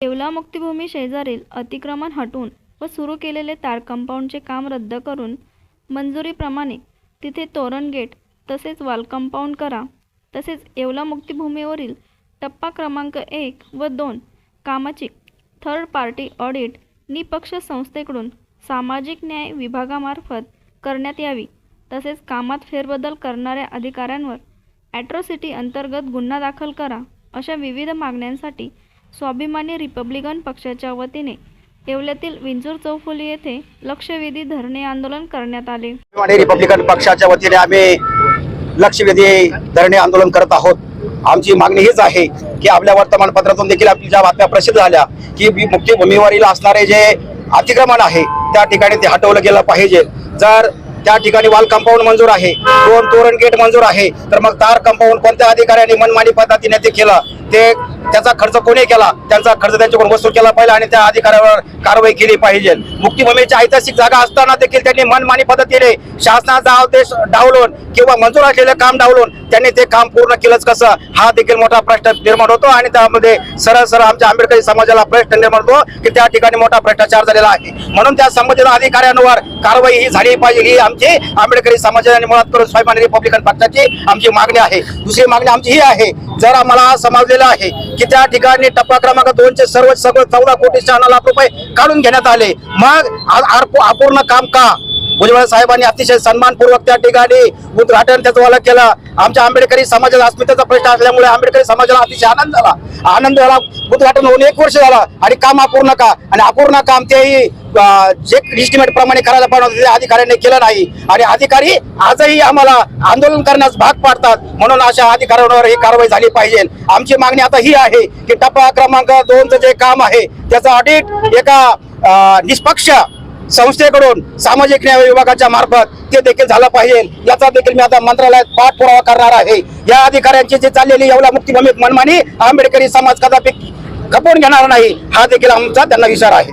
येवला मुक्तिभूमी शेजारील अतिक्रमण हटवून व सुरू केलेले तार कंपाऊंडचे काम रद्द करून मंजुरीप्रमाणे तिथे तोरण गेट तसेच वॉल कंपाऊंड करा तसेच येवला मुक्तिभूमीवरील टप्पा क्रमांक एक व दोन कामाची थर्ड पार्टी ऑडिट निपक्ष संस्थेकडून सामाजिक न्याय विभागामार्फत करण्यात यावी तसेच कामात फेरबदल करणाऱ्या अधिकाऱ्यांवर ॲट्रॉसिटी अंतर्गत गुन्हा दाखल करा अशा विविध मागण्यांसाठी स्वाभिमानी रिपब्लिकन पक्षाच्या वतीने येवल्यातील विंजूर चौफुली येथे लक्षवेधी धरणे आंदोलन करण्यात आले. रिपब्लिकन पक्षाच्या वतीने आम्ही लक्षवेधी धरणे आंदोलन करत आहोत. आमची मागणी हीच आहे की आपल्या वर्तमानपत्रातून देखील आपल्या ज्या बातम्या प्रसिद्ध झाल्या की मुख्य मुक्तीभूमीवरील असणारे जे अतिक्रमण आहे त्या ठिकाणी ते हटवलं गेलं पाहिजे. जर त्या ठिकाणी वाल कंपाऊंड मंजूर आहे दोन तोरण गेट मंजूर आहे तर मग तार कंपाऊंड कोणत्या अधिकाऱ्यांनी मनमानी पद्धतीने ते केलं? ते त्याचा खर्च कोणी केला? त्यांचा खर्च त्यांच्याकडून वसूल केला पाहिजे आणि त्या अधिकाऱ्यावर कारवाई केली पाहिजे. मुक्तीभूमीची ऐतिहासिक जागा असताना देखील त्यांनी मनमानी पद्धतीने शासनाचा आदेश डावलून किंवा मंजूर असलेलं काम डावलून त्यांनी ते काम पूर्ण केलंच कसं? हा देखील मोठा प्रश्न निर्माण होतो आणि त्यामध्ये सरळ सरळ आमच्या आंबेडकरी समाजाला प्रश्न निर्माण होतो की त्या ठिकाणी मोठा भ्रष्टाचार झालेला आहे. म्हणून त्या संबंधित अधिकाऱ्यांवर कारवाई ही झाली पाहिजे ही आमची आंबेडकरी समाजाने मुळात करून स्वाभिमानी रिपब्लिकन पक्षाची आमची मागणी आहे. दुसरी मागणी आमची ही आहे. जर आम्हाला समजलेलं आहे की त्या ठिकाणी टप्पा क्रमांक दोनचे सर्व सगळं चौदा कोटी शहाण्णव लाख रुपये काढून घेण्यात आले. मग अपूर्ण काम का? भुजबळ साहेबांनी अतिशय सन्मानपूर्वक त्या ठिकाणी उद्घाटन त्याचं वाला केलं. आमच्या आंबेडकरी समाजाला अस्मितेचा प्रश्न असल्यामुळे आंबेडकरी समाजाला अतिशय आनंद झाला. आनंद झाला. उद्घाटन होऊन एक वर्ष झाला. आणि काम अपूर्ण का? आणि अपूर्ण काम तेही जे इस्टिमेट प्रमाणे करायला पाहिजे ते अधिकाऱ्यांनी केलं नाही. आणि अधिकारी आजही आम्हाला आंदोलन करण्यास भाग पाडतात. म्हणून अशा अधिकाऱ्यांवर ही कारवाई झाली पाहिजे. आमची मागणी आता ही आहे की टप्पा क्रमांक दोनचं जे काम आहे त्याचं ऑडिट एका निष्पक्ष संस्थेकडून सामाजिक न्याय विभागाच्या मार्फत ते देखील झालं पाहिजे. याचा देखील मी आता मंत्रालयात पाठपुरावा करणार आहे. या अधिकाऱ्यांची जी चाललेली एवढ्या मुक्तीभूमीत मनमानी आंबेडकरी समाज कदापि खपवून घेणार नाही हा देखील आमचा त्यांना विचार आहे.